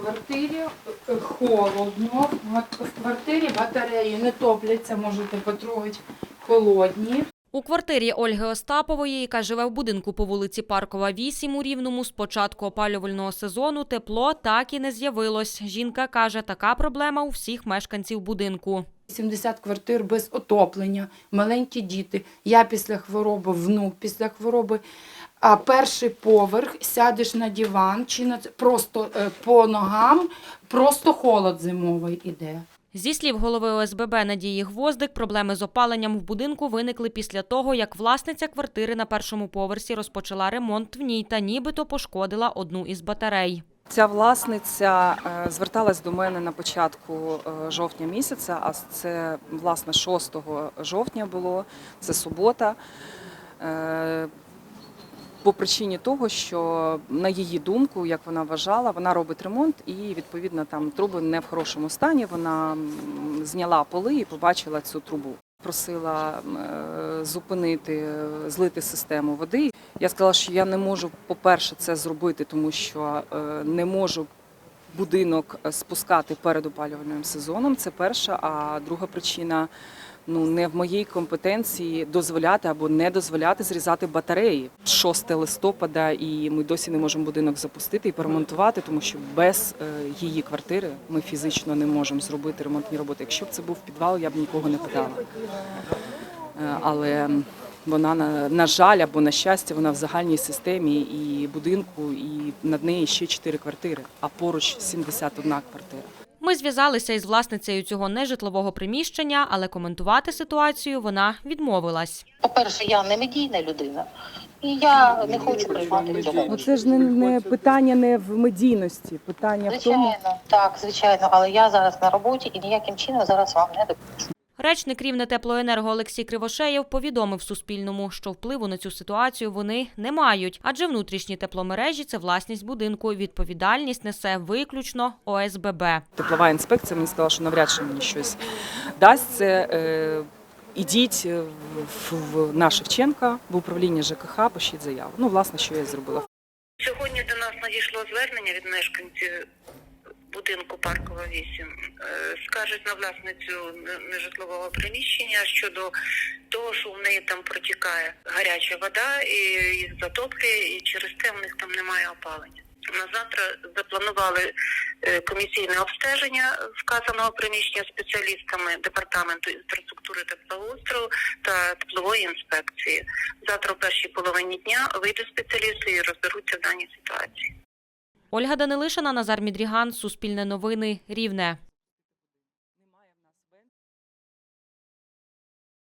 квартирі е, холодно. В квартирі батареї не топляться, можете потрогати холодні. У квартирі Ольги Остапової, яка живе в будинку по вулиці Паркова, 8 у Рівному, з початку опалювального сезону тепло так і не з'явилось. Жінка каже, така проблема у всіх мешканців будинку. 70 квартир без отоплення, маленькі діти. Я після хвороби, внук після хвороби. А перший поверх сядеш на диван чи на просто е, по ногам, просто холод зимовий іде. Зі слів голови ОСББ Надії Гвоздик, проблеми з опаленням в будинку виникли після того, як власниця квартири на першому поверсі розпочала ремонт в ній та нібито пошкодила одну із батарей. Ця власниця е, зверталась до мене на початку е, жовтня місяця, а це власне 6 жовтня було, це субота. По причині того, що на її думку, як вона вважала, вона робить ремонт і відповідно там труби не в хорошому стані. Вона зняла поли і побачила цю трубу. Просила е, зупинити, е, злити систему води. Я сказала, що я не можу, по-перше, це зробити, тому що е, не можу будинок спускати перед опалювальним сезоном. Це перша. А друга причина ну не в моїй компетенції дозволяти або не дозволяти зрізати батареї. 6 листопада, і ми досі не можемо будинок запустити і поремонтувати, тому що без е, її квартири ми фізично не можемо зробити ремонтні роботи. Якщо б це був підвал, я б нікого не питала. Е, Але вона на, на жаль або на щастя, вона в загальній системі і будинку, і над нею ще 4 квартири, а поруч 71 квартира. Ми зв'язалися із власницею цього нежитлового приміщення, але коментувати ситуацію вона відмовилась. По-перше, я не медійна людина, і я не хочу приймати цього. Ну це ж не, не питання не в медійності, питання в тому. Звичайно, так, звичайно, але я зараз на роботі і ніяким чином зараз вам не допоможу. Речник Рівне теплоенерго Олексій Кривошеєв повідомив Суспільному, що впливу на цю ситуацію вони не мають, адже внутрішні тепломережі це власність будинку. Відповідальність несе виключно ОСББ. Теплова інспекція мені сказала, що навряд чи мені щось дасть. Це е, ідіть в, в на Шевченка в управління ЖКХ, пишіть заяву. Ну, власне, що я зробила. Сьогодні до нас надійшло звернення від мешканців будинку Паркова 8. Е, Скажуть на власницю нежитлового приміщення щодо того, що в неї там протікає гаряча вода і затопки, і через те в них там немає опалення. На завтра запланували е, комісійне обстеження вказаного приміщення спеціалістами департаменту інфраструктури та та теплової інспекції. Завтра в першій половині дня вийдуть спеціалісти і розберуться в даній ситуації. Ольга Данилишина, Назар Мідріган, Суспільне новини, Рівне.